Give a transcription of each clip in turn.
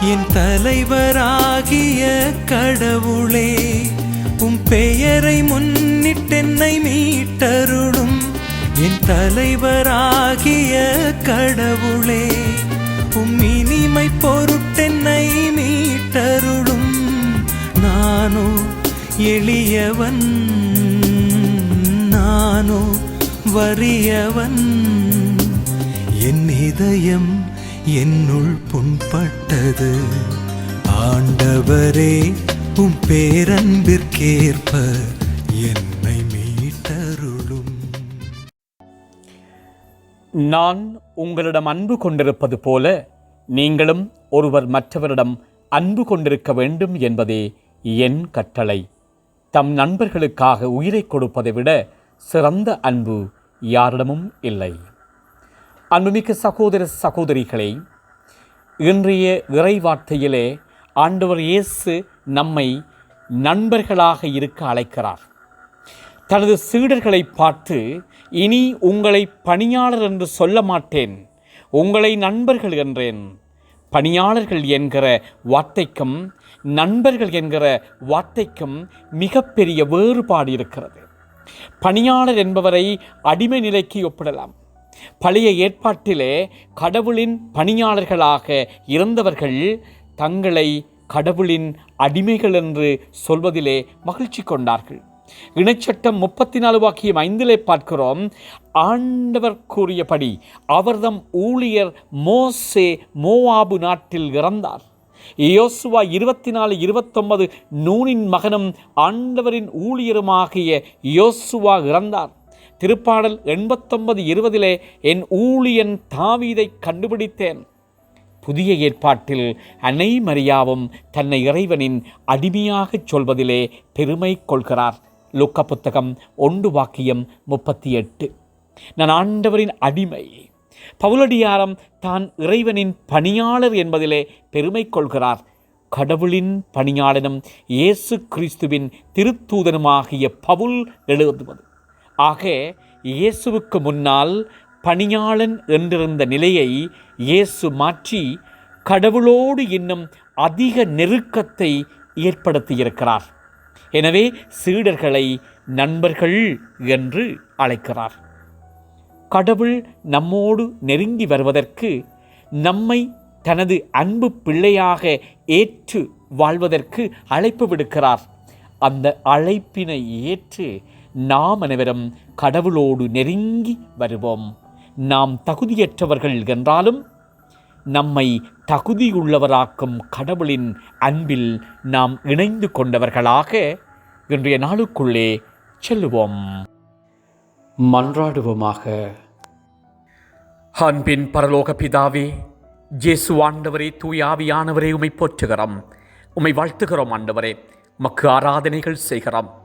என் தலைவராகிய கடவுளே உம் பெயரை முன்னிட்டென்னை மீட்டருளும். என் தலைவராகிய கடவுளே உம் இனிமை பொருட்டென்னை மீட்டருளும். நானோ எளியவன் நானோ வறியவன். என் இதயம் என்னுள் புண்பட்டது. ஆண்டவரே உம் பேரன்பிற்கேற்ப என்னை மீட்டருளும். நான் உங்களிடம் அன்பு கொண்டிருப்பது போல நீங்களும் ஒருவர் மற்றவரிடம் அன்பு கொண்டிருக்க வேண்டும் என்பதே என் கட்டளை. தம் நண்பர்களுக்காக உயிரை கொடுப்பதை விட சிறந்த அன்பு யாரிடமும் இல்லை. அன்புமிக்க சகோதர சகோதரிகளே இன்றைய இறைவார்த்தையிலே ஆண்டவர் இயேசு நம்மை நண்பர்களாக இருக்க அழைக்கிறார். தனது சீடர்களை பார்த்து இனி உங்களை பணியாளர் என்று சொல்ல மாட்டேன் உங்களை நண்பர்கள் என்றேன். பணியாளர்கள் என்கிற வார்த்தைக்கும் நண்பர்கள் என்கிற வார்த்தைக்கும் மிகப்பெரிய வேறுபாடு இருக்கிறது. பணியாளர் என்பவரை அடிமை நிலைக்கு ஒப்பிடலாம். பழைய ஏற்பாட்டிலே கடவுளின் பணியாளர்களாக இருந்தவர்கள் தங்களை கடவுளின் அடிமைகள் என்று சொல்வதிலே மகிழ்ச்சி கொண்டார்கள். இணைச்சட்டம் முப்பத்தி நாலு வாக்கியம் ஐந்திலே பார்க்கிறோம். ஆண்டவர் கூறியபடி அவர்தம் ஊழியர் மோசே மோவாபு நாட்டில் இறந்தார். யோசுவா இருபத்தி நாலு இருபத்தொன்பது நூனின் மகனும் ஆண்டவரின் ஊழியருமாகிய யோசுவா இறந்தார். திருப்பாடல் எண்பத்தொன்பது இருபதிலே என் ஊழியன் தாவீதை கண்டுபிடித்தேன். புதிய ஏற்பாட்டில் அன்னை மரியாவும் தன்னை இறைவனின் அடிமையாகச் சொல்வதிலே பெருமை கொள்கிறார். லுக்க புத்தகம் ஒன்று வாக்கியம் முப்பத்தி எட்டு நான் ஆண்டவரின் அடிமை. பவுலடியாரம் தான் இறைவனின் பணியாளர் என்பதிலே பெருமை கொள்கிறார். கடவுளின் பணியாளனும் இயேசு கிறிஸ்துவின் திருத்தூதனுமாகிய பவுல் எழுதுவது. ஆக இயேசுவுக்கு முன்னால் பணியாளன் என்றிருந்த நிலையை இயேசு மாற்றி கடவுளோடு இன்னும் அதிக நெருக்கத்தை ஏற்படுத்தியிருக்கிறார். எனவே சீடர்களை நண்பர்கள் என்று அழைக்கிறார். கடவுள் நம்மோடு நெருங்கி வருவதற்கு நம்மை தனது அன்பு பிள்ளையாக ஏற்று வாழ்வதற்கு அழைப்பு விடுக்கிறார். அந்த அழைப்பினை ஏற்று நாம் அனைவரும் கடவுளோடு நெருங்கி வருவோம். நாம் தகுதியற்றவர்கள் என்றாலும் நம்மை தகுதியுள்ளவராக்கும் கடவுளின் அன்பில் நாம் இணைந்து கொண்டவர்களாக இன்றைய நாளுக்குள்ளே செல்லுவோம். மன்றாடுவோமாக. அன்பின் பரலோக பிதாவே ஜேசு ஆண்டவரே தூய ஆவியானவரே உமை போற்றுகிறோம். உமை வாழ்த்துகிறோம் ஆண்டவரே. மக்கு ஆராதனைகள் செய்கிறோம்.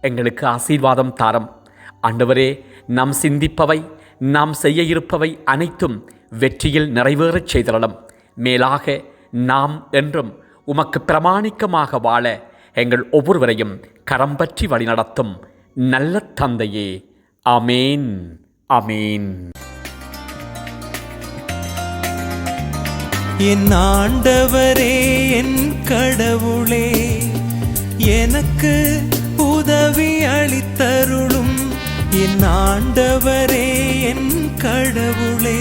எங்களுக்கு ஆசீர்வாதம் தாரம். ஆண்டவரே நாம் சிந்திப்பவை நாம் செய்ய இருப்பவை அனைத்தும் வெற்றியில் நிறைவேறச் செய்திடலாம் மேலாக நாம் என்றும் உமக்கு பிரமாணிக்கமாக வாழ எங்கள் ஒவ்வொருவரையும் கரம் பற்றி வழிநடத்தும் நல்ல தந்தையே. அமேன் அமேன் என் ஆண்டவரே என் கடவுளே எனக்கு உதவி அளித்தருளும். என் ஆண்டவரே என் கடவுளே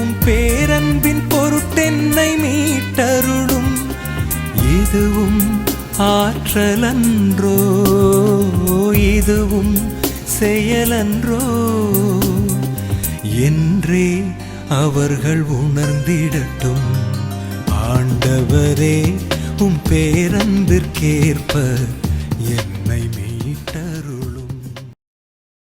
உம் பேரன்பின் பொருட்டென்னை மீட்டருளும். இதுவும் ஆற்றலன்றோ இதுவும் செயலன்றோ என்றே அவர்கள் உணர்ந்திடட்டும். ஆண்டவரே உம் பேரன்பிற்கேற்ப